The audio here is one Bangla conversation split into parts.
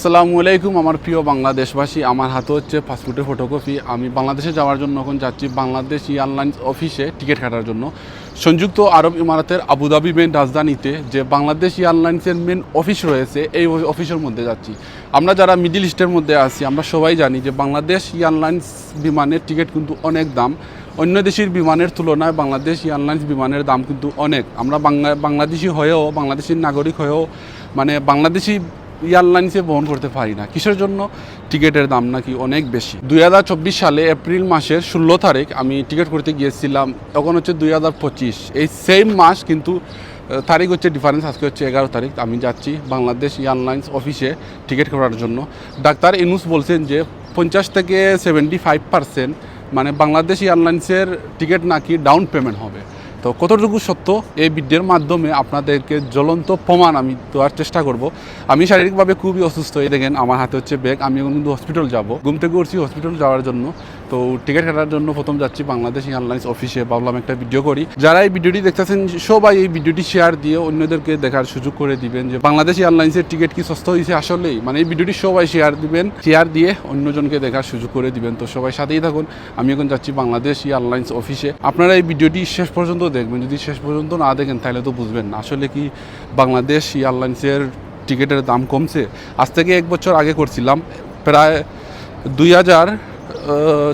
আসসালামু আলাইকুম, আমার প্রিয় বাংলাদেশবাসী। আমার হাতে হচ্ছে পাসপোর্টের ফটোকপি আমি বাংলাদেশে যাওয়ার জন্য এখন যাচ্ছি বাংলাদেশ এয়ারলাইন্স অফিসে টিকিট কাটার জন্য। সংযুক্ত আরব ইমারাতের আবুধাবি মেন রাজধানীতে যে বাংলাদেশ এয়ারলাইন্সের মেন অফিস রয়েছে, এই অফিসের মধ্যে যাচ্ছি। আমরা যারা মিডিল ইস্টের মধ্যে আছি, আমরা সবাই জানি যে বাংলাদেশ এয়ারলাইন্স বিমানের টিকিট কিন্তু অনেক দাম। অন্য দেশের বিমানের তুলনায় বাংলাদেশ এয়ারলাইন্স বিমানের দাম কিন্তু অনেক। আমরা বাংলা বাংলাদেশি হয়েও, বাংলাদেশের নাগরিক হয়েও মানে বাংলাদেশি এয়ারলাইন্সে বহন করতে পারি না। কিসের জন্য? টিকিটের দাম নাকি অনেক বেশি। দুই হাজার চব্বিশ সালে এপ্রিল মাসের ষোলো তারিখ আমি টিকিট করতে গিয়েছিলাম। তখন হচ্ছে দুই হাজার পঁচিশ। এই সেম মাস কিন্তু তারিখ হচ্ছে ডিফারেন্স আজকে হচ্ছে এগারো তারিখ। আমি যাচ্ছি বাংলাদেশ এয়ারলাইন্স অফিসে টিকিট করার জন্য। ডাক্তার ইনুস বলছেন যে পঞ্চাশ থেকে সেভেন্টি ফাইভ পার্সেন্ট মানে বাংলাদেশ এয়ারলাইন্সের টিকিট নাকি ডাউন পেমেন্ট হবে। তো কতটুকু সত্য? এই ভিডিওর মাধ্যমে আপনাদেরকে জ্বলন্ত প্রমাণ আমি দেওয়ার চেষ্টা করব। আমি শারীরিকভাবে খুবই অসুস্থ। এই দেখেন, আমার হাতে হচ্ছে ব্যাগ। আমি এখন কিন্তু হসপিটাল যাব। ঘুম থেকে উঠছি হসপিটাল যাওয়ার জন্য। তো টিকিট কাটার জন্য প্রথম যাচ্ছি বাংলাদেশ এয়ারলাইন্স অফিসে। ভাবলাম একটা ভিডিও করি। যারা এই ভিডিওটি দেখতেছেন, সবাই এই ভিডিওটি শেয়ার দিয়ে অন্যদেরকে দেখার সুযোগ করে দিবেন যে বাংলাদেশ এয়ারলাইন্সের টিকিট কি সস্তা হয়েছে আসলেই। মানে এই ভিডিওটি সবাই শেয়ার দিবেন শেয়ার দিয়ে অন্যজনকে দেখার সুযোগ করে দিবেন। তো সবাই সাথেই থাকুন, আমি এখন যাচ্ছি বাংলাদেশ এয়ারলাইন্স অফিসে। আপনারা এই ভিডিওটি শেষ পর্যন্ত দেখবেন। যদি শেষ পর্যন্ত না দেখেন, তাহলে তো বুঝবেন না। আসলে কি বাংলাদেশ এয়ারলাইন্সের টিকিটের দাম কমছে? আজ থেকে এক বছর আগে করছিলাম, প্রায় দুই হাজার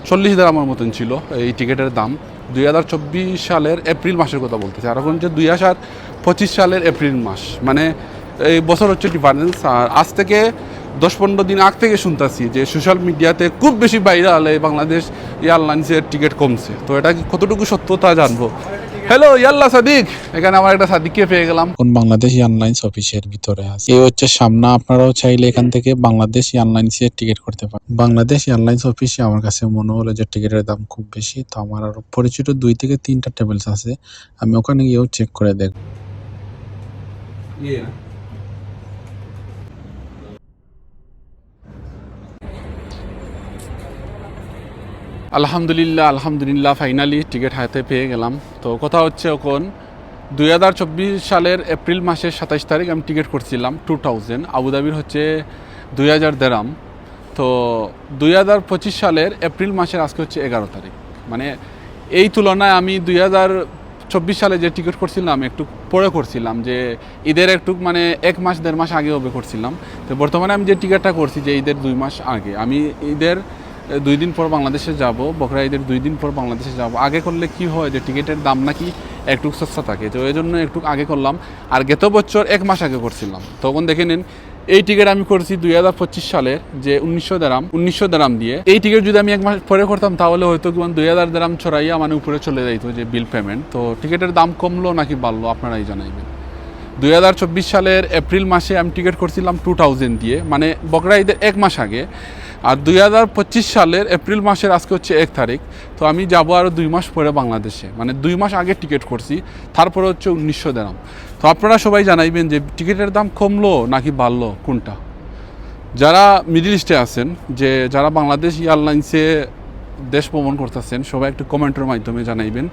চল্লিশ হাজার আমার মতন ছিল এই টিকিটের দাম। দুই হাজার চব্বিশ সালের এপ্রিল মাসের কথা বলতেছে। আর এখন যে দুই হাজার পঁচিশ সালের এপ্রিল মাস মানে এই বছর হচ্ছে ডিফারেন্স আর আজ থেকে দশ পনেরো দিন আগ থেকে শুনতেছি যে সোশ্যাল মিডিয়াতে খুব বেশি বাইরে এই বাংলাদেশ এয়ারলাইন্সের টিকিট কমছে। তো এটা কতটুকু সত্যতা জানব? হ্যালো ইয়াল্লা সাদিক এখানে আমার একটা সাদিককে পেয়ে গেলাম। কোন বাংলাদেশ এয়ারলাইন্স অফিসের ভিতরে আছে। এই হচ্ছে সামনে আপনারাও চাইলে এখান থেকে বাংলাদেশ এয়ারলাইন্স এর টিকিট করতে পারেন। বাংলাদেশ এয়ারলাইন্স অফিসে আমার কাছে মনে হলো যে টিকিটের দাম খুব বেশি তো আমার আরও পরিচিত দুই থেকে তিনটা টেবিলস আছে। আমি ওখানে গিয়েও চেক করে দেখব। আলহামদুলিল্লাহ আলহামদুলিল্লাহ ফাইনালি টিকিট হাতে পেয়ে গেলাম। তো কথা হচ্ছে এখন দুই হাজার চব্বিশ সালের এপ্রিল মাসের সাতাইশ তারিখ আমি টিকিট করছিলাম টু থাউজেন্ড, আবুধাবির হচ্ছে দুই হাজার দেরাম। তো দুই হাজার পঁচিশ সালের এপ্রিল মাসের আজকে হচ্ছে এগারো তারিখ। মানে এই তুলনায় আমি দুই হাজার চব্বিশ সালে যে টিকিট করছিলাম, একটু পরে করছিলাম যে ঈদের একটু মানে এক মাস, দেড় মাস আগে হবে করছিলাম। তো বর্তমানে আমি যে টিকিটটা করছি যে ঈদের দুই মাস আগে, আমি ঈদের দুই দিন পর বাংলাদেশে যাব বকরা ঈদের দুই দিন পর বাংলাদেশে যাব। আগে করলে কি হয় যে টিকিটের দাম নাকি একটু সস্তা থাকে, তো এই জন্য একটু আগে করলাম। আর গত বছর এক মাস আগে করছিলাম। তখন দেখে নিন, এই টিকিট আমি করছি দুই হাজার পঁচিশ সালের যে উনিশশো দেরাম উনিশশো দেরাম দিয়ে। এই টিকিট যদি আমি এক মাস পরে করতাম, তাহলে হয়তো কি দুই হাজার দেরাম ছড়াইয়া মানে উপরে চলে যাইতো যে বিল পেমেন্ট তো টিকিটের দাম কমলো নাকি বাড়লো, আপনারাই জানাইবেন। দুই হাজার চব্বিশ সালের এপ্রিল মাসে আমি টিকিট করছিলাম টু থাউজেন্ড দিয়ে মানে বকরা ঈদের এক মাস আগে। আর দুই হাজার পঁচিশ সালের এপ্রিল মাসের, আজকে হচ্ছে এক তারিখ, তো আমি যাব আরও দুই মাস পরে বাংলাদেশে। মানে দুই মাস আগে টিকিট করছি, তারপরে হচ্ছে উনিশশো দেরাম তো আপনারা সবাই জানাইবেন যে টিকিটের দাম কমলো নাকি বাড়লো, কোনটা? যারা মিডিল ইস্টে আছেন, যে যারা বাংলাদেশ এয়ারলাইন্সে দেশ ভ্রমণ করতেছেন, সবাই একটু কমেন্টের মাধ্যমে জানাইবেন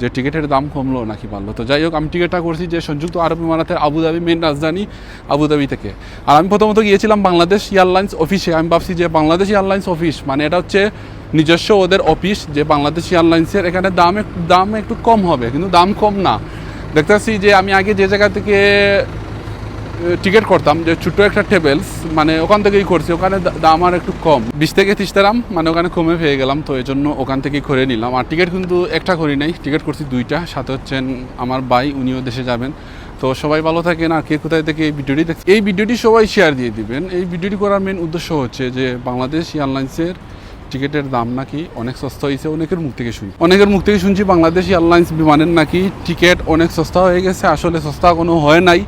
যে টিকিটের দাম কমলো নাকি বাড়লো। তো যাই হোক, আমি টিকিটটা করছি যে সংযুক্ত আরব ইমারাতের আবুধাবি মেন রাজধানী আবুধাবি থেকে। আর আমি প্রথমত গিয়েছিলাম বাংলাদেশ এয়ারলাইন্স অফিসে। আমি ভাবছি যে বাংলাদেশ এয়ারলাইন্স অফিস মানে এটা হচ্ছে নিজস্ব ওদের অফিস যে বাংলাদেশ এয়ারলাইন্সের এখানে দাম দাম একটু কম হবে, কিন্তু দাম কম না। দেখতেছি যে আমি আগে যে জায়গা থেকে টিকিট করতাম যে ছোট্ট একটা টেবিলস মানে ওখান থেকেই করছি, ওখানে দাম আর একটু কম। বিশ থেকে ত্রিশ দাম মানে ওখানে কমে পেয়ে গেলাম, তো এই জন্য ওখান থেকেই করে নিলাম। আর টিকিট কিন্তু একটা করি নাই টিকিট করছি দুইটা, সাথে হচ্ছেন আমার ভাই, উনিও দেশে যাবেন। তো সবাই ভালো থাকেন, আর কে কোথায় থেকে এই ভিডিওটি দেখ, এই ভিডিওটি সবাই শেয়ার দিয়ে দিবেন। এই ভিডিওটি করার মেন উদ্দেশ্য হচ্ছে যে বাংলাদেশ এয়ারলাইন্সের টিকিটের দাম নাকি অনেক সস্তা হয়েছে অনেকের মুখ থেকে শুনি। অনেকের মুখ থেকে শুনছি বাংলাদেশ এয়ারলাইন্স বিমানের নাকি টিকিট অনেক সস্তা হয়ে গেছে, আসলে সস্তা কোনো হয় নাই।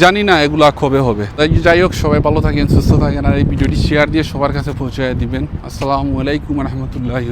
জানি না এগুলা কবে হবে। তাই যাই হোক, সবাই ভালো থাকেন, সুস্থ থাকেন, আর এই ভিডিওটি শেয়ার দিয়ে সবার কাছে পৌঁছে দিবেন। আসসালামু আলাইকুম রহমতুল্লাহ